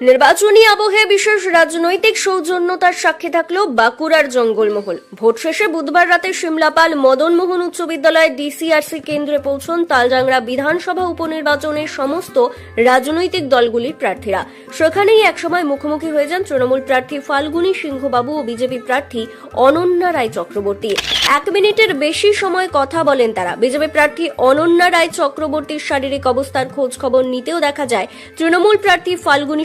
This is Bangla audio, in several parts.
নির্বাচনী আবহে বিশেষ রাজনৈতিক সৌজন্যতার সাক্ষী থাকল বাঁকুড়ার জঙ্গলমহল। ভোট শেষে বুধবার রাতে সিমলাপাল মদনমোহন উচ্চ বিদ্যালয় ডিসিআরসি কেন্দ্রে পৌঁছন তালজাংরা বিধানসভা উপনির্বাচনের সমস্ত রাজনৈতিক দলগুলির প্রার্থীরা। সেখানেই একসময় মুখোমুখি হয়ে যান তৃণমূল প্রার্থী ফাল্গুনী সিংহবাবু ও বিজেপি প্রার্থী অনন্যা রায় চক্রবর্তী। এক মিনিটের বেশি সময় কথা বলেন তারা। বিজেপি প্রার্থী অনন্যা রায় চক্রবর্তীর শারীরিক অবস্থার খোঁজ খবর নিতেও দেখা যায় তৃণমূল প্রার্থী ফাল্গুনি ফাল্গুনী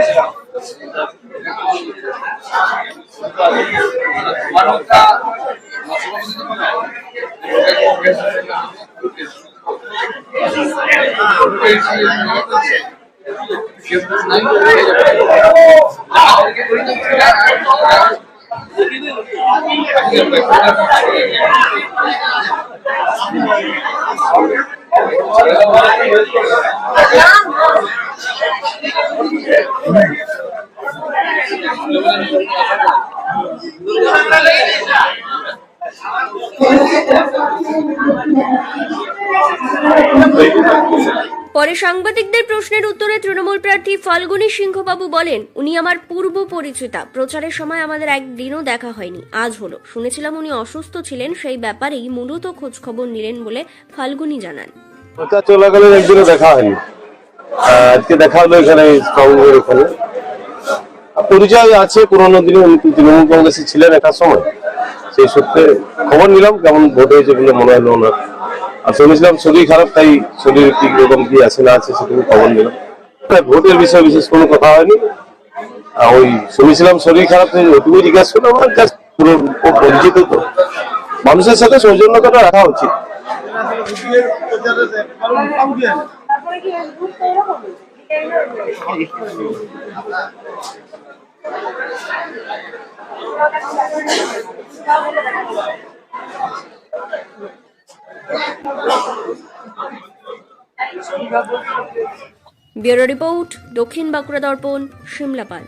গ্রুপ তৈরি পরে সাংবাদিকদের প্রশ্নের উত্তরে তৃণমূল প্রার্থী ফাল্গুনী সিংহবাবু বলেন, উনি আমার পূর্ব পরিচিতা। প্রচারের সময় আমাদের একদিনও দেখা হয়নি। আজ হলো। শুনেছিলাম উনি অসুস্থ ছিলেন, সেই ব্যাপারেই মূলত খোঁজখবর নিলেন বলে ফাল্গুনী জানান। প্রচার চলাকালীন একদিনও দেখা হয়নি। আজকে দেখা হলো এখানে স্ট্রংয়ের ওখানে। পরিচয় আছে, পুরোনো দিনে উনি তৃণমূল কংগ্রেসে ছিলেন একটা সময়। সেই সূত্রে খবর নিলাম, কেমন ভোট হয়েছে বলে মনে হলো ওনার। আর শুনেছিলাম শরীর খারাপ, তাই শরীর কি রকম কি আছে না আছে সেটুকু খবর নিলাম। তাই ভোটের বিষয়ে বিশেষ কোনো কথা হয়নি। আর ওই শুনেছিলাম শরীর খারাপ ওটুকু জিজ্ঞাসা করলাম, আমার পুরো খুব পরিচিত তো। মানুষের সাথে সৌজন্যতাটা রাখা উচিত। ব্যুরো রিপোর্ট দক্ষিণ বাঁকুড়া দর্পণ সিমলাপাল